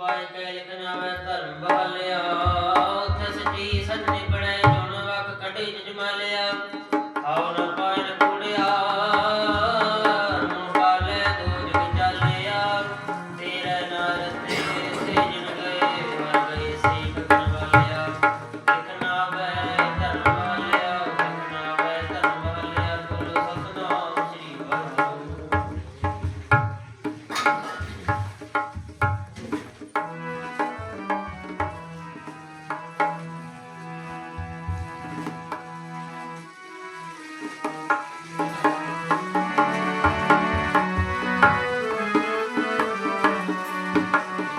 ਉਪਾਇ ਕੈ ਇਕ ਨਾਮੈ ਧਰਮ ਬਾਲਿਆ ਥਸ ਜੀ ਸਤ